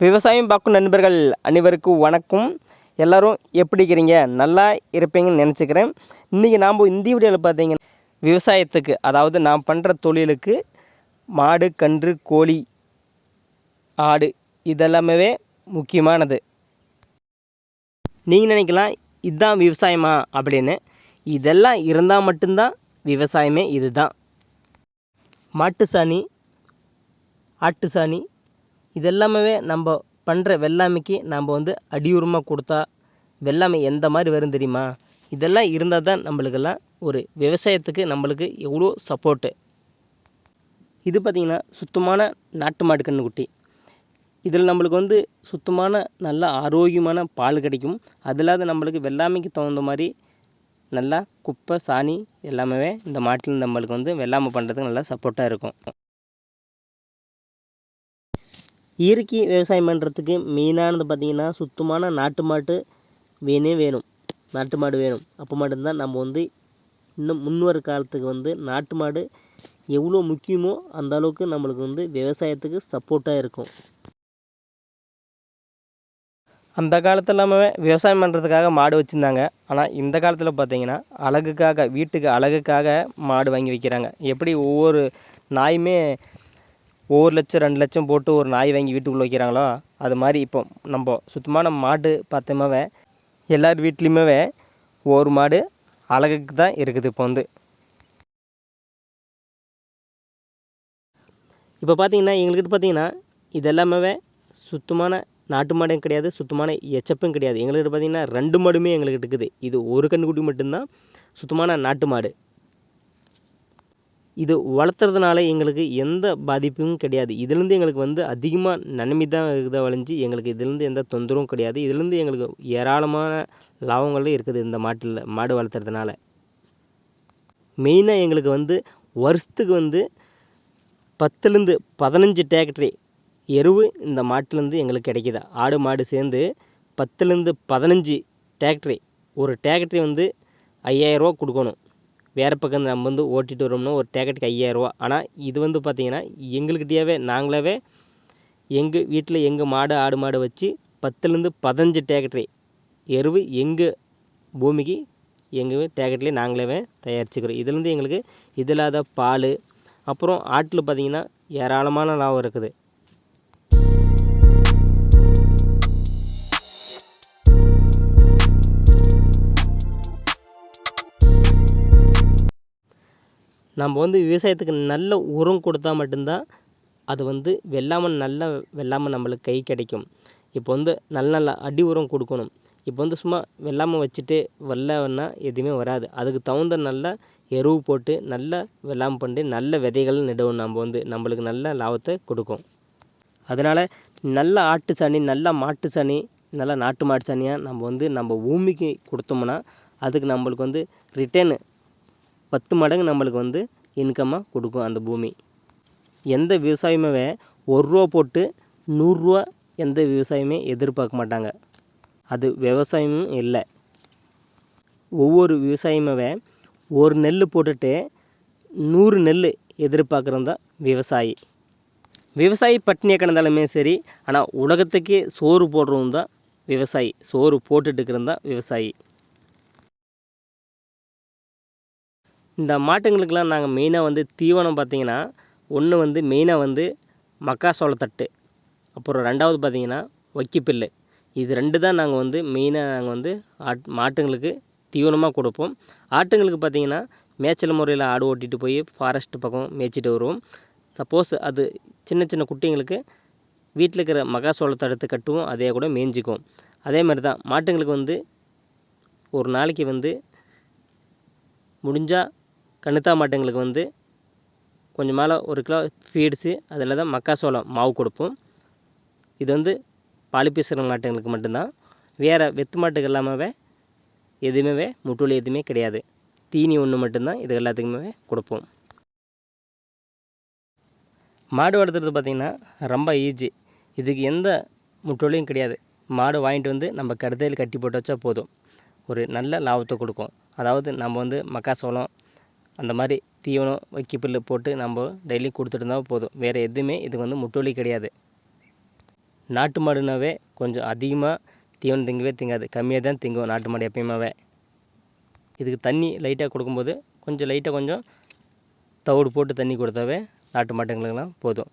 விவசாயம் பார்க்கும் நண்பர்கள் அனைவருக்கும் வணக்கம். எல்லோரும் எப்படி இருக்கிறீங்க? நல்லா இருப்பீங்கன்னு நினச்சிக்கிறேன். இன்றைக்கி நாம் இந்த வீடியோவில் பார்த்தீங்கன்னா விவசாயத்துக்கு அதாவது நான் பண்ணுற தொழிலுக்கு மாடு கன்று கோழி ஆடு இதெல்லாமே முக்கியமானது. நீங்கள் நினைக்கலாம் இதுதான் விவசாயமா அப்படின்னு. இதெல்லாம் இருந்தால் மட்டும்தான் விவசாயமே இதுதான். மாட்டு சாணி ஆட்டு சாணி இதெல்லாமே நம்ம பண்ணுற வெள்ளாமைக்கு நம்ம வந்து அடியுரமாக கொடுத்தா வெள்ளாமை எந்த மாதிரி வரும் தெரியுமா? இதெல்லாம் இருந்தால் தான் நம்மளுக்கெல்லாம் ஒரு விவசாயத்துக்கு நம்மளுக்கு எவ்வளோ சப்போர்ட்டு இது பார்த்திங்கன்னா சுத்தமான நாட்டு மாடு கன்றுக்குட்டி இதில் நம்மளுக்கு வந்து சுத்தமான நல்ல ஆரோக்கியமான பால் கிடைக்கும். அது இல்லாத நம்மளுக்கு வெள்ளாமைக்கு தகுந்த மாதிரி நல்லா குப்பை சாணி எல்லாமே இந்த மாட்டில் நம்மளுக்கு வந்து வெள்ளாமை பண்ணுறதுக்கு நல்லா சப்போர்ட்டாக இருக்கும். இயற்கை விவசாயம் பண்ணுறதுக்கு மெயினானது பார்த்திங்கன்னா சுத்தமான நாட்டு மாட்டு வேணே வேணும். நாட்டு மாடு வேணும். அப்போ மட்டும்தான் நம்ம வந்து இன்னும் முன்வர காலத்துக்கு வந்து நாட்டு மாடு எவ்வளோ முக்கியமோ அந்த அளவுக்கு நம்மளுக்கு வந்து விவசாயத்துக்கு சப்போர்ட்டாக இருக்கும். அந்த காலத்தில் எல்லாமே விவசாயம் பண்ணுறதுக்காக மாடு வச்சுருந்தாங்க. ஆனால் இந்த காலத்தில் பார்த்திங்கன்னா அழகுக்காக வீட்டுக்கு அழகுக்காக மாடு வாங்கி வைக்கிறாங்க. எப்படி ஒவ்வொரு நாயுமே ஒவ்வொரு லட்சம் ரெண்டு லட்சம் போட்டு ஒரு நாய் வாங்கி வீட்டுக்குள்ளே வைக்கிறாங்களோ அது மாதிரி இப்போ நம்ம சுத்தமான மாடு பார்த்தோமாவே எல்லார் வீட்லேயுமே ஒரு மாடு அழகுக்கு தான் இருக்குது இப்போ வந்து. இப்போ பார்த்தீங்கன்னா எங்கள்கிட்ட பார்த்தீங்கன்னா இது எல்லாமே சுத்தமான நாட்டு மாடும் கிடையாது சுத்தமான எச்சப்பும் கிடையாது. எங்கள்கிட்ட பார்த்தீங்கன்னா ரெண்டு மாடுமே எங்கள்கிட்ட இருக்குது. இது ஒரு கன்றுக்குட்டி மட்டும்தான் சுத்தமான நாட்டு மாடு. இது வளர்த்துறதுனால எங்களுக்கு எந்த பாதிப்பும் கிடையாது. இதுலேருந்து எங்களுக்கு வந்து அதிகமாக நன்மை தான் இதை வளைஞ்சு எங்களுக்கு இதுலேருந்து எந்த தொந்தரவும் கிடையாது. இதுலேருந்து எங்களுக்கு ஏராளமான லாபங்களும் இருக்குது இந்த மாட்டில் மாடு வளர்த்துறதுனால. மெயினாக எங்களுக்கு வந்து வருஷத்துக்கு வந்து பத்துலேருந்து பதினஞ்சு டிராக்டரி எருவு இந்த மாட்டிலேருந்து எங்களுக்கு கிடைக்கிது. ஆடு மாடு சேர்ந்து பத்துலேருந்து பதினஞ்சு டிராக்டரி ஒரு டிராக்டரி வந்து ஐயாயிரரூவா கொடுக்கணும். வேறு பக்கம் நம்ம வந்து ஓட்டிகிட்டு வரோம்னா ஒரு டேக்கெட்டுக்கு ஐயாயிரரூவா ஆனால் இது வந்து பார்த்திங்கன்னா எங்கள்கிட்டயாவே நாங்களாவே எங்கள் வீட்டில் எங்கள் மாடு ஆடு மாடு வச்சு பத்துலேருந்து பதினஞ்சு டிராக்டரி எருவு எங்கள் பூமிக்கு எங்கள் டேக்கெட்லேயே நாங்களே தயாரிச்சுக்கிறோம். இதுலேருந்து எங்களுக்கு இது இல்லாத பால். அப்புறம் ஆட்டில் பார்த்திங்கன்னா ஏராளமான லாபம் இருக்குது. நம்ம வந்து விவசாயத்துக்கு நல்ல உரம் கொடுத்தா மட்டும்தான் அது வந்து வெள்ளாமை நல்ல வெள்ளாமை நம்மளுக்கு கை கிடைக்கும். இப்போ வந்து நல்ல நல்ல அடி உரம் கொடுக்கணும். இப்போ வந்து சும்மா வெள்ளாமை வச்சுட்டு வரலன்னா எதுவுமே வராது. அதுக்கு தகுந்த நல்ல எருவு போட்டு நல்ல வெள்ளாமை பண்ணி நல்ல விதைகள் நடவும் நம்ம வந்து. நம்மளுக்கு நல்ல லாபத்தை கொடுக்கும். அதனால் நல்ல ஆட்டு சாணி நல்ல மாட்டு சாணி நல்ல நாட்டு மாட்டு சாணியாக நம்ம வந்து நம்ம பூமிக்கு கொடுத்தோம்னா அதுக்கு நம்மளுக்கு வந்து ரிட்டர்னு பத்து மடங்கு நம்மளுக்கு வந்து இன்கம்மாக கொடுக்கும் அந்த பூமி. எந்த விவசாயமே ஒரு ரூபா போட்டு நூறுரூவா எந்த விவசாயமே எதிர்பார்க்க மாட்டாங்க. அது விவசாயமும் இல்லை. ஒவ்வொரு விவசாயமே ஒரு நெல் போட்டுட்டு நூறு நெல் எதிர்பார்க்குறது தான் விவசாயி. விவசாயி பட்டினியாக கிடந்தாலுமே சரி ஆனால் உலகத்துக்கே சோறு போடுறவங்க தான் விவசாயி. சோறு போட்டுட்டு இருக்கிறது தான் விவசாயி. இந்த மாட்டுங்களுக்கெல்லாம் நாங்கள் மெயினாக வந்து தீவனம் பார்த்திங்கன்னா ஒன்று வந்து மெயினாக வந்து மக்காசோளத்தட்டு அப்புறம் ரெண்டாவது பார்த்திங்கன்னா வைக்கிப்புல்லு. இது ரெண்டு தான் நாங்கள் வந்து மெயினாக நாங்கள் வந்து ஆட் மாட்டுங்களுக்கு தீவனமாக கொடுப்போம். ஆட்டுங்களுக்கு பார்த்திங்கன்னா மேய்ச்சல் முறையில் ஆடு ஓட்டிகிட்டு போய் ஃபாரஸ்ட் பக்கம் மேய்ச்சிட்டு வருவோம். சப்போஸ் அது சின்ன சின்ன குட்டிங்களுக்கு வீட்டில் இருக்கிற மக்காசோளத்தை எடுத்து கட்டுவோம் அதே கூட மேய்ஞ்சிக்கும் அதே மாதிரி தான் மாட்டுங்களுக்கு வந்து ஒரு நாளைக்கு வந்து முடிஞ்சால் கணுத்தா மாட்டுங்களுக்கு வந்து கொஞ்சம் மேலே ஒரு கிலோ ஃபீட்ஸு அதில் தான் மக்காசோளம் மாவு கொடுப்போம். இது வந்து பால் மாட்டுங்களுக்கு மட்டும்தான். வேறு வெத்து மாட்டுக்கு இல்லாமவே எதுவுமே முட்டுவலி எதுவுமே கிடையாது. தீனி ஒன்று மட்டும்தான் இது எல்லாத்துக்குமே கொடுப்போம். மாடு வளர்த்துறது பார்த்திங்கன்னா ரொம்ப ஈஸி இதுக்கு எந்த முட்டுவலியும் கிடையாது. மாடு வாங்கிட்டு வந்து நம்ம கருதையில் கட்டி போட்டு வச்சா போதும். ஒரு நல்ல லாபத்தை கொடுக்கும். அதாவது நம்ம வந்து மக்காசோளம் அந்த மாதிரி தீவனம் வைக்கி புல்லு போட்டு நம்ம டெய்லி கொடுத்துட்டு இருந்தால் போதும். வேறு எதுவுமே இதுக்கு வந்து முட்டுவலி கிடையாது. நாட்டு மாடுனாவே கொஞ்சம் அதிகமாக தீவனம் திங்கவே திங்காது. கம்மியாக தான் திங்கும் நாட்டு மாடு எப்பயுமாவே. இதுக்கு தண்ணி லைட்டாக கொடுக்கும்போது கொஞ்சம் லைட்டாக கொஞ்சம் தவிடு போட்டு தண்ணி கொடுத்தாவே நாட்டு மாட்டுங்களுக்கெல்லாம் போதும்.